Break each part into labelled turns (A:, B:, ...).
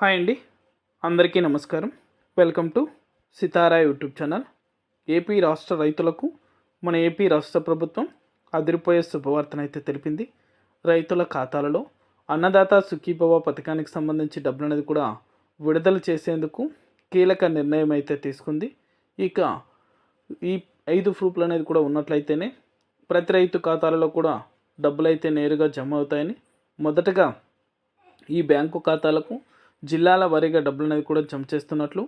A: Hi అండి. అందరికీ నమస్కారం. Welcome to Sitara YouTube channel. AP రాష్ట్ర రైతులకు మన ఏపీ రాష్ట్ర ప్రభుత్వం అదిరిపోయే శుభవార్తనైతే తెలిపింది. రైతుల ఖాతాలలో అన్నదాత సుఖీభవ పథకానికి సంబంధించి డబ్బులు అనేది కూడా విడుదల చేసేందుకు కీలక నిర్ణయం అయితే తీసుకుంది. ఇక ఈ ఐదు ప్రూఫ్లు అనేది కూడా ఉన్నట్లయితేనే ప్రతి రైతు ఖాతాలలో కూడా డబ్బులు అయితే నేరుగా జమ అవుతాయని మొదటగా ఈ బ్యాంకు ఖాతాలకు జిల్లాల వారీగా డబ్బులు అనేది కూడా జమ చేస్తున్నట్లు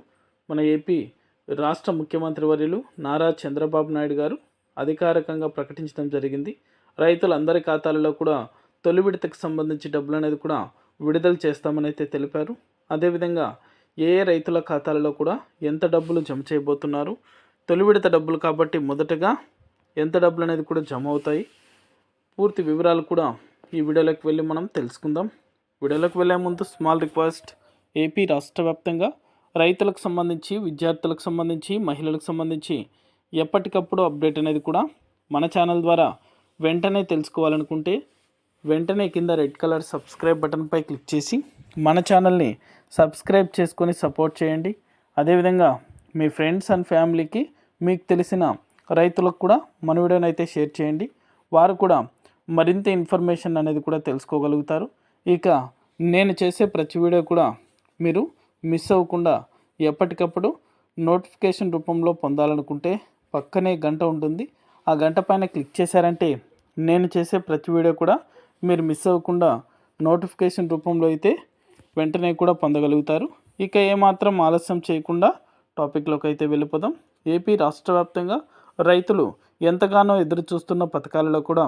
A: మన ఏపీ రాష్ట్ర ముఖ్యమంత్రి వర్యులు నారా చంద్రబాబు నాయుడు గారు అధికారికంగా ప్రకటించడం జరిగింది. రైతులందరి ఖాతాలలో కూడా తొలి విడతకు సంబంధించి డబ్బులు అనేది కూడా విడుదల చేస్తామని అయితే తెలిపారు. అదేవిధంగా ఏ ఏ రైతుల ఖాతాలలో కూడా ఎంత డబ్బులు జమ చేయబోతున్నారు? తొలి విడత డబ్బులు కాబట్టి మొదటగా ఎంత డబ్బులు అనేది కూడా జమ అవుతాయి? పూర్తి వివరాలు కూడా ఈ వీడియోలోకి వెళ్ళి మనం తెలుసుకుందాం. వీడియోలోకి వెళ్ళే ముందు స్మాల్ రిక్వెస్ట్ ఏపీ రాష్ట్ర వ్యాప్తంగా రైతులకు సంబంధించి విద్యార్థులకు సంబంధించి మహిళలకు సంబంధించి ఎప్పటికప్పుడు అప్డేట్ అనేది కూడా మన ఛానల్ ద్వారా వెంటనే తెలుసుకోవాలనుకుంటే వెంటనే కింద రెడ్ కలర్ సబ్స్క్రైబ్ బటన్పై క్లిక్ చేసి మన ఛానల్ని సబ్స్క్రైబ్ చేసుకొని సపోర్ట్ చేయండి. అదేవిధంగా మీ ఫ్రెండ్స్ అండ్ ఫ్యామిలీకి మీకు తెలిసిన రైతులకు కూడా మన వీడియోని అయితే షేర్ చేయండి. వారు కూడా మరింత ఇన్ఫర్మేషన్ అనేది కూడా తెలుసుకోగలుగుతారు. ఇక నేను చేసే ప్రతి వీడియో కూడా మీరు మిస్ అవ్వకుండా ఎప్పటికప్పుడు నోటిఫికేషన్ రూపంలో పొందాలనుకుంటే పక్కనే గంట ఉంటుంది. ఆ గంట పైన క్లిక్ చేశారంటే నేను చేసే ప్రతి వీడియో కూడా మీరు మిస్ అవ్వకుండా నోటిఫికేషన్ రూపంలో అయితే వెంటనే కూడా పొందగలుగుతారు. ఇక ఏమాత్రం ఆలస్యం చేయకుండా టాపిక్లోకి అయితే వెళ్ళిపోదాం. ఏపీ రాష్ట్ర వ్యాప్తంగా రైతులు ఎంతగానో ఎదురు చూస్తున్న పథకాలలో కూడా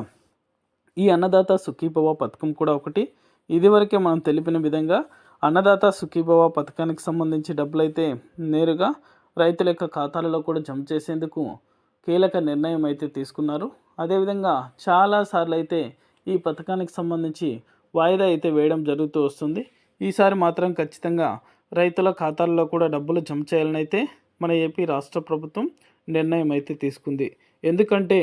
A: ఈ అన్నదాత సుఖీభవ పథకం కూడా ఒకటి. ఇదివరకే మనం తెలిపిన విధంగా అన్నదాత సుఖీభవ పథకానికి సంబంధించి డబ్బులైతే నేరుగా రైతుల యొక్క ఖాతాలలో కూడా జమ చేసేందుకు కీలక నిర్ణయం అయితే తీసుకున్నారు. అదేవిధంగా చాలాసార్లు అయితే ఈ పథకానికి సంబంధించి వాయిదా అయితే వేయడం జరుగుతూ వస్తుంది. ఈసారి మాత్రం ఖచ్చితంగా రైతుల ఖాతాల్లో కూడా డబ్బులు జమ చేయాలని అయితే మన ఏపీ రాష్ట్ర ప్రభుత్వం నిర్ణయం అయితే తీసుకుంది. ఎందుకంటే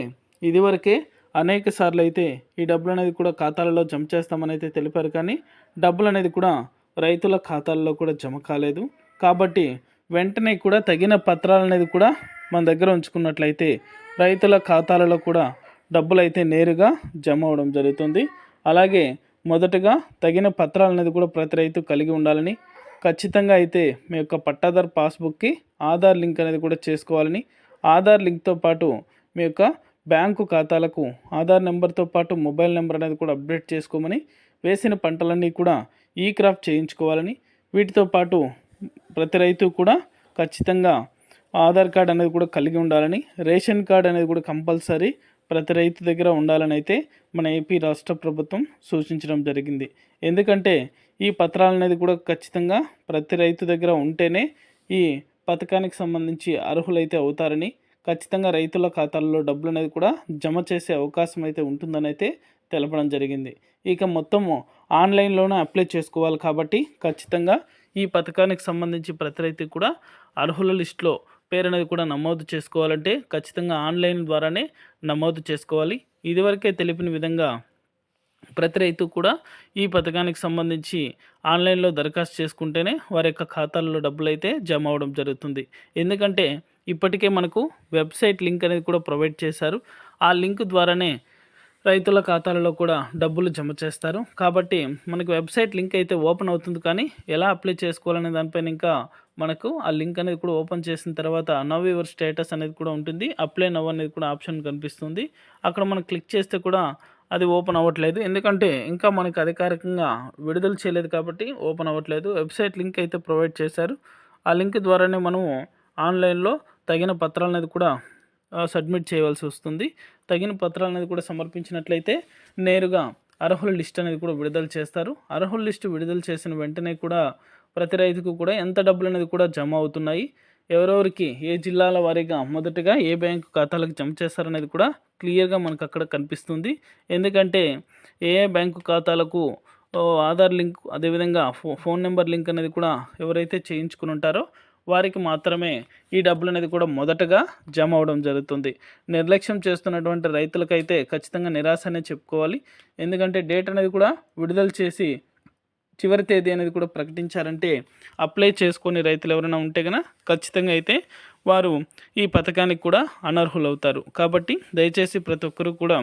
A: ఇదివరకే అనేక సార్లు అయితే ఈ డబ్బులు అనేది కూడా ఖాతాలలో జమ చేస్తామని అయితే తెలిపారు. కానీ డబ్బులు అనేది కూడా రైతుల ఖాతాల్లో కూడా జమ కాలేదు. కాబట్టి వెంటనే కూడా తగిన పత్రాలు అనేది కూడా మన దగ్గర ఉంచుకున్నట్లయితే రైతుల ఖాతాలలో కూడా డబ్బులు అయితే నేరుగా జమ అవడం జరుగుతుంది. అలాగే మొదటగా తగిన పత్రాలు అనేది కూడా ప్రతి రైతు కలిగి ఉండాలని ఖచ్చితంగా అయితే మీ యొక్క పట్టాదార్ పాస్బుక్కి ఆధార్ లింక్ అనేది కూడా చేసుకోవాలని ఆధార్ లింక్తో పాటు మీ యొక్క బ్యాంకు ఖాతాలకు ఆధార్ నెంబర్తో పాటు మొబైల్ నెంబర్ అనేది కూడా అప్డేట్ చేసుకోమని వేసిన పంటలన్నీ కూడా ఈ క్రాఫ్ట్ చేయించుకోవాలని వీటితో పాటు ప్రతి రైతు కూడా ఖచ్చితంగా ఆధార్ కార్డ్ అనేది కూడా కలిగి ఉండాలని రేషన్ కార్డ్ అనేది కూడా కంపల్సరీ ప్రతి రైతు దగ్గర ఉండాలని అయితే మన ఏపీ రాష్ట్ర ప్రభుత్వం సూచించడం జరిగింది. ఎందుకంటే ఈ పత్రాలు అనేది కూడా ఖచ్చితంగా ప్రతి రైతు దగ్గర ఉంటేనే ఈ పథకానికి సంబంధించి అర్హులైతే అవుతారని ఖచ్చితంగా రైతుల ఖాతాల్లో డబ్బులు అనేది కూడా జమ చేసే అవకాశం అయితే ఉంటుందని అయితే తెలపడం జరిగింది. ఇక మొత్తము ఆన్లైన్లోనే అప్లై చేసుకోవాలి కాబట్టి ఖచ్చితంగా ఈ పథకానికి సంబంధించి ప్రతి రైతు కూడా అర్హుల లిస్టులో పేరు అనేది కూడా నమోదు చేసుకోవాలంటే ఖచ్చితంగా ఆన్లైన్ ద్వారానే నమోదు చేసుకోవాలి. ఇదివరకే తెలిపిన విధంగా ప్రతి రైతు కూడా ఈ పథకానికి సంబంధించి ఆన్లైన్లో దరఖాస్తు చేసుకుంటేనే వారి యొక్క ఖాతాల్లో డబ్బులు అయితే జమ అవడం జరుగుతుంది. ఎందుకంటే ఇప్పటికే మనకు వెబ్సైట్ లింక్ అనేది కూడా ప్రొవైడ్ చేశారు. ఆ లింక్ ద్వారానే రైతుల ఖాతాలలో కూడా డబ్బులు జమ చేస్తారు. కాబట్టి మనకు వెబ్సైట్ లింక్ అయితే ఓపెన్ అవుతుంది. కానీ ఎలా అప్లై చేసుకోవాలనే దానిపైన ఇంకా మనకు ఆ లింక్ అనేది కూడా ఓపెన్ చేసిన తర్వాత నవ్ యువర్ స్టేటస్ అనేది కూడా ఉంటుంది. అప్లై నవ్ అనేది కూడా ఆప్షన్ కనిపిస్తుంది. అక్కడ మనం క్లిక్ చేస్తే కూడా అది ఓపెన్ అవ్వట్లేదు. ఎందుకంటే ఇంకా మనకు అధికారికంగా విడుదల చేయలేదు కాబట్టి ఓపెన్ అవ్వట్లేదు. వెబ్సైట్ లింక్ అయితే ప్రొవైడ్ చేశారు. ఆ లింక్ ద్వారానే మనము ఆన్లైన్లో తగిన పత్రాలు అనేది కూడా సబ్మిట్ చేయవలసి వస్తుంది. తగిన పత్రాలు అనేది కూడా సమర్పించినట్లయితే నేరుగా అర్హుల లిస్ట్ అనేది కూడా విడుదల చేస్తారు. అర్హుల లిస్టు విడుదల చేసిన వెంటనే కూడా ప్రతి రైతుకు కూడా ఎంత డబ్బులు అనేది కూడా జమ అవుతున్నాయి. ఎవరెవరికి ఏ జిల్లాల వారీగా మొదటగా ఏ బ్యాంకు ఖాతాలకు జమ చేస్తారనేది కూడా క్లియర్గా మనకు అక్కడ కనిపిస్తుంది. ఎందుకంటే ఏ ఏ బ్యాంకు ఖాతాలకు ఆధార్ లింక్ అదేవిధంగా ఫో ఫోన్ నెంబర్ లింక్ అనేది కూడా ఎవరైతే చేయించుకుని ఉంటారో వారికి మాత్రమే ఈ డబ్బులు అనేది కూడా మొదటగా జమ అవడం జరుగుతుంది. నిర్లక్ష్యం చేస్తున్నటువంటి రైతులకైతే ఖచ్చితంగా నిరాశ అనేది చెప్పుకోవాలి. ఎందుకంటే డేట్ అనేది కూడా విడుదల చేసి చివరి తేదీ అనేది కూడా ప్రకటించారంటే అప్లై చేసుకొని రైతులు ఎవరైనా ఉంటే కనుక ఖచ్చితంగా అయితే వారు ఈ పథకానికి కూడా అనర్హులవుతారు. కాబట్టి దయచేసి ప్రతి ఒక్కరూ కూడా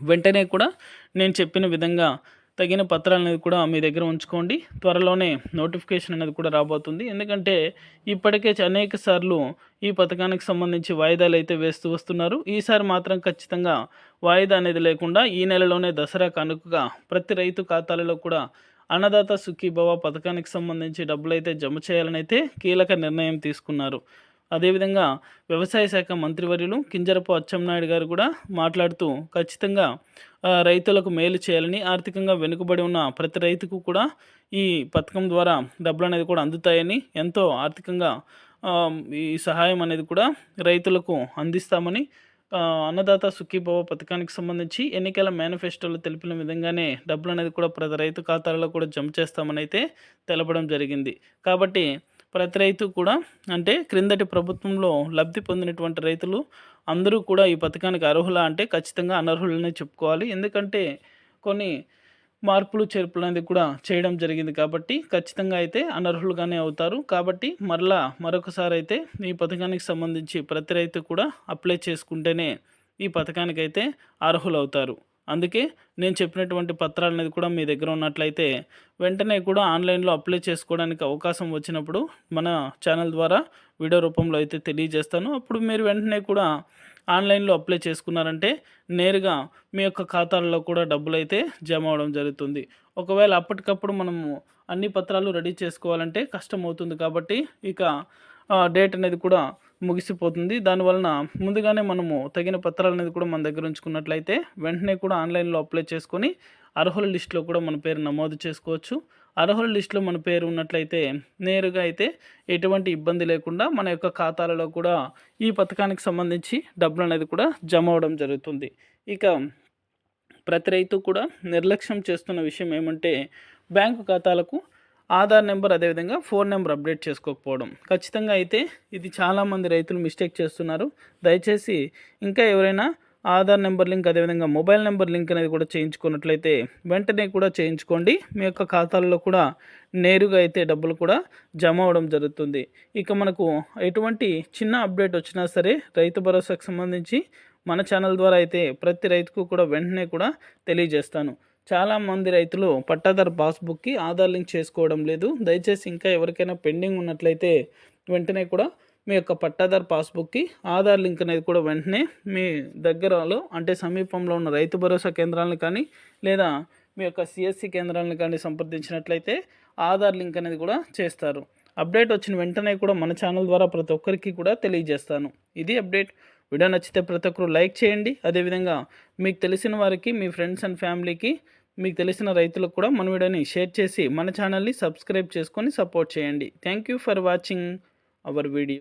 A: వెంటనే కూడా నేను చెప్పిన విధంగా తగిన పత్రాలు అనేది కూడా మీ దగ్గర ఉంచుకోండి. త్వరలోనే నోటిఫికేషన్ అనేది కూడా రాబోతుంది. ఎందుకంటే ఇప్పటికే అనేక సార్లు ఈ పథకానికి సంబంధించి వాయిదాలు అయితే వేస్తూ వస్తున్నారు. ఈసారి మాత్రం ఖచ్చితంగా వాయిదా అనేది లేకుండా ఈ నెలలోనే దసరా కనుకగా ప్రతి రైతు ఖాతాలలో కూడా అన్నదాత సుఖీభవ పథకానికి సంబంధించి డబ్బులు అయితే జమ చేయాలని అయితే కీలక నిర్ణయం తీసుకున్నారు. అదేవిధంగా వ్యవసాయ శాఖ మంత్రివర్యులు కింజరపు అచ్చెన్నాయుడు గారు కూడా మాట్లాడుతూ ఖచ్చితంగా రైతులకు మేలు చేయాలని ఆర్థికంగా వెనుకబడి ఉన్న ప్రతి రైతుకు కూడా ఈ పథకం ద్వారా డబ్బులు అనేది కూడా అందుతాయని ఎంతో ఆర్థికంగా ఈ సహాయం అనేది కూడా రైతులకు అందిస్తామని అన్నదాత సుఖీభవ పథకానికి సంబంధించి ఎన్నికల మేనిఫెస్టోలో తెలిపిన విధంగానే డబ్బులు అనేది కూడా ప్రతి రైతు ఖాతాలలో కూడా జమ చేస్తామని అయితే తెలపడం జరిగింది. కాబట్టి ప్రతి రైతు కూడా అంటే క్రిందటి ప్రభుత్వంలో లబ్ధి పొందినటువంటి రైతులు అందరూ కూడా ఈ పథకానికి అర్హులా అంటే ఖచ్చితంగా అనర్హులనే చెప్పుకోవాలి. ఎందుకంటే కొన్ని మార్పులు చేర్పులు అనేది కూడా చేయడం జరిగింది కాబట్టి ఖచ్చితంగా అయితే అనర్హులుగానే అవుతారు. కాబట్టి మరలా మరొకసారి అయితే ఈ పథకానికి సంబంధించి ప్రతి రైతు కూడా అప్లై చేసుకుంటేనే ఈ పథకానికి అయితే అర్హులవుతారు. అందుకే నేను చెప్పినటువంటి పత్రాలు అనేది కూడా మీ దగ్గర ఉన్నట్లయితే వెంటనే కూడా ఆన్లైన్లో అప్లై చేసుకోవడానికి అవకాశం వచ్చినప్పుడు మన ఛానల్ ద్వారా వీడియో రూపంలో అయితే తెలియజేస్తాను. అప్పుడు మీరు వెంటనే కూడా ఆన్లైన్లో అప్లై చేసుకున్నారంటే నేరుగా మీ యొక్క ఖాతాల్లో కూడా డబ్బులు అయితే జమ అవడం జరుగుతుంది. ఒకవేళ అప్పటికప్పుడు మనము అన్ని పత్రాలు రెడీ చేసుకోవాలంటే కష్టం అవుతుంది కాబట్టి ఇక డేట్ అనేది కూడా ముగిసిపోతుంది. దానివలన ముందుగానే మనము తగిన పత్రాలు అనేది కూడా మన దగ్గర ఉంచుకున్నట్లయితే వెంటనే కూడా ఆన్లైన్లో అప్లై చేసుకొని అర్హుల లిస్టులో కూడా మన పేరు నమోదు చేసుకోవచ్చు. అర్హుల లిస్టులో మన పేరు ఉన్నట్లయితే నేరుగా అయితే ఎటువంటి ఇబ్బంది లేకుండా మన యొక్క ఖాతాలలో కూడా ఈ పథకానికి సంబంధించి డబ్బులు అనేది కూడా జమ అవడం జరుగుతుంది. ఇక ప్రతి రైతు కూడా నిర్లక్ష్యం చేస్తున్న విషయం ఏమంటే బ్యాంకు ఖాతాలకు ఆధార్ నెంబర్ అదేవిధంగా ఫోన్ నెంబర్ అప్డేట్ చేసుకోకపోవడం. ఖచ్చితంగా అయితే ఇది చాలామంది రైతులు మిస్టేక్ చేస్తున్నారు. దయచేసి ఇంకా ఎవరైనా ఆధార్ నెంబర్ లింక్ అదేవిధంగా మొబైల్ నెంబర్ లింక్ అనేది కూడా చేయించుకున్నట్లయితే వెంటనే కూడా చేయించుకోండి. మీ యొక్క ఖాతాల్లో కూడా నేరుగా అయితే డబ్బులు కూడా జమ అవడం జరుగుతుంది. ఇక మనకు ఎటువంటి చిన్న అప్డేట్ వచ్చినా సరే రైతు భరోసాకు సంబంధించి మన ఛానల్ ద్వారా అయితే ప్రతి రైతుకు కూడా వెంటనే కూడా తెలియజేస్తాను. చాలామంది రైతులు పట్టాదారు పాస్బుక్కి ఆధార్ లింక్ చేసుకోవడం లేదు. దయచేసి ఇంకా ఎవరికైనా పెండింగ్ ఉన్నట్లయితే వెంటనే కూడా మీ యొక్క పట్టాదారు పాస్బుక్కి ఆధార్ లింక్ అనేది కూడా వెంటనే మీ దగ్గరలో అంటే సమీపంలో ఉన్న రైతు భరోసా కేంద్రాలను కానీ లేదా మీ యొక్క సిఎస్సి కేంద్రాలను కానీ సంప్రదించినట్లయితే ఆధార్ లింక్ అనేది కూడా చేస్తారు. అప్డేట్ వచ్చిన వెంటనే కూడా మన ఛానల్ ద్వారా ప్రతి ఒక్కరికి కూడా తెలియజేస్తాను. ఇది అప్డేట్. వీడియో నచ్చితే ప్రతి ఒక్కరు లైక్ చేయండి. అదేవిధంగా మీకు తెలిసిన వారికి మీ ఫ్రెండ్స్ అండ్ ఫ్యామిలీకి మీకు తెలిసిన రైతులకు కూడా మన వీడియోని షేర్ చేసి మన ఛానల్ని సబ్స్క్రైబ్ చేసుకొని సపోర్ట్ చేయండి. Thank you for watching our video.